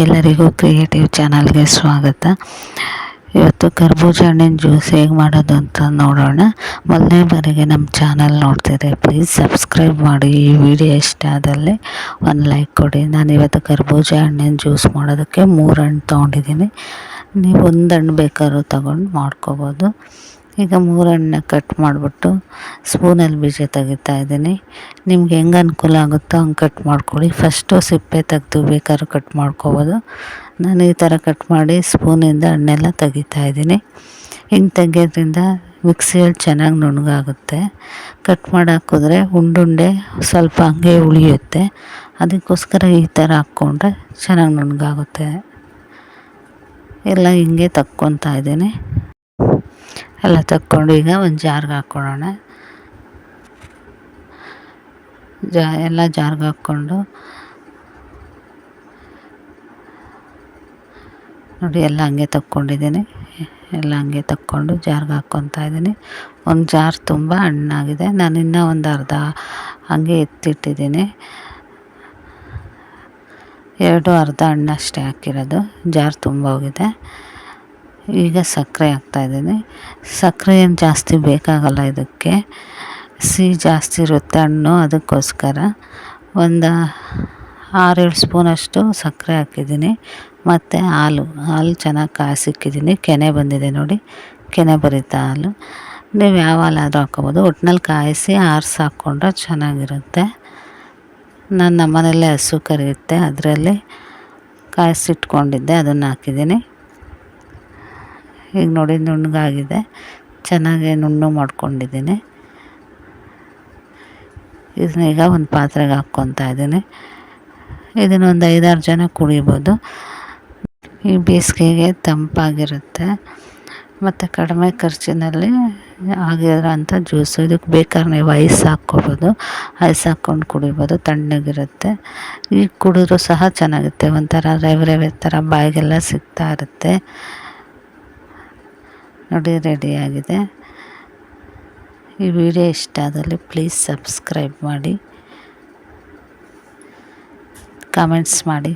ಎಲ್ಲರಿಗೂ ಕ್ರಿಯೇಟಿವ್ ಚಾನಲ್ಗೆ ಸ್ವಾಗತ. ಇವತ್ತು ಕರ್ಬೂಜ ಹಣ್ಣಿನ ಜ್ಯೂಸ್ ಹೇಗೆ ಮಾಡೋದು ಅಂತ ನೋಡೋಣ. ಮೊದಲನೇ ಬಾರಿಗೆ ನಮ್ಮ ಚಾನಲ್ ನೋಡ್ತಿದ್ರೆ ಪ್ಲೀಸ್ ಸಬ್ಸ್ಕ್ರೈಬ್ ಮಾಡಿ. ಈ ವಿಡಿಯೋ ಇಷ್ಟ ಆದಲ್ಲಿ ಒಂದು ಲೈಕ್ ಕೊಡಿ. ನಾನು ಇವತ್ತು ಕರ್ಬೂಜ ಹಣ್ಣಿನ ಜ್ಯೂಸ್ ಮಾಡೋದಕ್ಕೆ ಮೂರು ಹಣ್ಣು ತೊಗೊಂಡಿದ್ದೀನಿ. ನೀವು ಒಂದು ಹಣ್ಣು ಬೇಕಾದ್ರೂ ತಗೊಂಡು ಮಾಡ್ಕೋಬೋದು. ಈಗ ಮೂರು ಹಣ್ಣನ್ನ ಕಟ್ ಮಾಡಿಬಿಟ್ಟು ಸ್ಪೂನಲ್ಲಿ ಬೀಜ ತೆಗಿತಾ ಇದ್ದೀನಿ. ನಿಮ್ಗೆ ಹೆಂಗೆ ಅನುಕೂಲ ಆಗುತ್ತೋ ಹಂಗೆ ಕಟ್ ಮಾಡ್ಕೊಳ್ಳಿ. ಫಸ್ಟು ಸಿಪ್ಪೆ ತೆಗೆದು ಬೇಕಾದ್ರೂ ಕಟ್ ಮಾಡ್ಕೊಬೋದು. ನಾನು ಈ ಥರ ಕಟ್ ಮಾಡಿ ಸ್ಪೂನಿಂದ ಹಣ್ಣೆಲ್ಲ ತೆಗಿತಾ ಇದ್ದೀನಿ. ಹಿಂಗೆ ತೆಗಿಯೋದ್ರಿಂದ ಮಿಕ್ಸಿಯಲ್ಲಿ ಚೆನ್ನಾಗಿ ನುಣ್ಣಗಾಗುತ್ತೆ. ಕಟ್ ಮಾಡಿ ಹಾಕಿದ್ರೆ ಉಂಡುಂಡೆ ಸ್ವಲ್ಪ ಹಂಗೆ ಉಳಿಯುತ್ತೆ. ಅದಕ್ಕೋಸ್ಕರ ಈ ಥರ ಹಾಕ್ಕೊಂಡ್ರೆ ಚೆನ್ನಾಗಿ ನುಣ್ಣಗಾಗುತ್ತೆ. ಎಲ್ಲ ಹಿಂಗೆ ತಕ್ಕೊತಾ ಇದ್ದೀನಿ. ಎಲ್ಲ ತಕ್ಕೊಂಡು ಈಗ ಒಂದು ಜಾರ್ಗೆ ಹಾಕ್ಕೊಳ್ಳೋಣ. ಜಾ, ಎಲ್ಲ ಜಾರ್ಗೆ ಹಾಕ್ಕೊಂಡು. ನೋಡಿ, ಎಲ್ಲ ಹಂಗೆ ತಕ್ಕೊಂಡಿದ್ದೀನಿ. ಎಲ್ಲ ಹಂಗೆ ತಕ್ಕೊಂಡು ಜಾರ್ಗೆ ಹಾಕ್ಕೊತಾ ಇದ್ದೀನಿ. ಒಂದು ಜಾರ್ ತುಂಬ ಹಣ್ಣಾಗಿದೆ. ನಾನು ಇನ್ನೂ ಒಂದು ಅರ್ಧ ಹಂಗೆ ಎತ್ತಿಟ್ಟಿದ್ದೀನಿ. ಎರಡು ಅರ್ಧ ಹಣ್ಣಷ್ಟೇ ಹಾಕಿರೋದು. ಜಾರ್ ತುಂಬ ಹೋಗಿದೆ. ಈಗ ಸಕ್ಕರೆ ಹಾಕ್ತಾಯಿದ್ದೀನಿ ಸಕ್ಕರೆ ಏನು ಜಾಸ್ತಿ ಬೇಕಾಗಲ್ಲ ಇದಕ್ಕೆ. ಸಿಹಿ ಜಾಸ್ತಿ ಇರುತ್ತೆ ಹಣ್ಣು, ಅದಕ್ಕೋಸ್ಕರ. ಒಂದು ಆರೇಳು ಸ್ಪೂನಷ್ಟು ಸಕ್ಕರೆ ಹಾಕಿದ್ದೀನಿ. ಮತ್ತು ಹಾಲು ಹಾಲು ಚೆನ್ನಾಗಿ ಕಾಯಿಸಿಕ್ಕಿದ್ದೀನಿ. ಕೆನೆ ಬಂದಿದೆ ನೋಡಿ, ಕೆನೆ ಬರಿತಾ ಹಾಲು. ನೀವು ಯಾವ ಹಾಲಾದರೂ ಹಾಕ್ಕೊಬೋದು. ಒಟ್ನಲ್ಲಿ ಕಾಯಿಸಿ ಆರಿಸಿ ಹಾಕ್ಕೊಂಡ್ರೆ ಚೆನ್ನಾಗಿರುತ್ತೆ. ನಾನು ನಮ್ಮನೇಲೆ ಹಸು ಕರಿಯುತ್ತೆ. ಅದರಲ್ಲಿ ಕಾಯಿಸಿಟ್ಕೊಂಡಿದ್ದೆ, ಅದನ್ನು ಹಾಕಿದ್ದೀನಿ. ಈಗ ನೋಡಿ ನುಣ್ಣಗಾಗಿದೆ. ಚೆನ್ನಾಗಿ ನುಣ್ಣು ಮಾಡ್ಕೊಂಡಿದ್ದೀನಿ. ಇದನ್ನ ಈಗ ಒಂದು ಪಾತ್ರೆಗೆ ಹಾಕ್ಕೊತಾ ಇದ್ದೀನಿ. ಇದನ್ನು ಒಂದು ಐದಾರು ಜನ ಕುಡಿಬೋದು. ಈ ಬೇಸಿಗೆಗೆ ತಂಪಾಗಿರುತ್ತೆ. ಮತ್ತು ಕಡಿಮೆ ಖರ್ಚಿನಲ್ಲಿ ಆಗಿರೋಂಥ ಜ್ಯೂಸು. ಇದಕ್ಕೆ ಬೇಕಾದ್ರೆ ನೀವು ಐಸ್ ಹಾಕ್ಕೊಬೋದು. ಐಸ್ ಹಾಕ್ಕೊಂಡು ಕುಡಿಬೋದು. ತಣ್ಣಗಿರುತ್ತೆ. ಈಗ ಕುಡಿದ್ರೂ ಸಹ ಚೆನ್ನಾಗಿರುತ್ತೆ. ಒಂಥರ ರವೆ ರವೆ ಥರ ಬಾಯಿಗೆಲ್ಲ ಸಿಗ್ತಾ ಇರುತ್ತೆ. ನೋಡಿ ರೆಡಿಯಾಗಿದೆ ಈ ವಿಡಿಯೋ ಇಷ್ಟ ಆದಲ್ಲಿ ಪ್ಲೀಸ್ ಸಬ್ಸ್ಕ್ರೈಬ್ ಮಾಡಿ. ಕಮೆಂಟ್ಸ್ ಮಾಡಿ.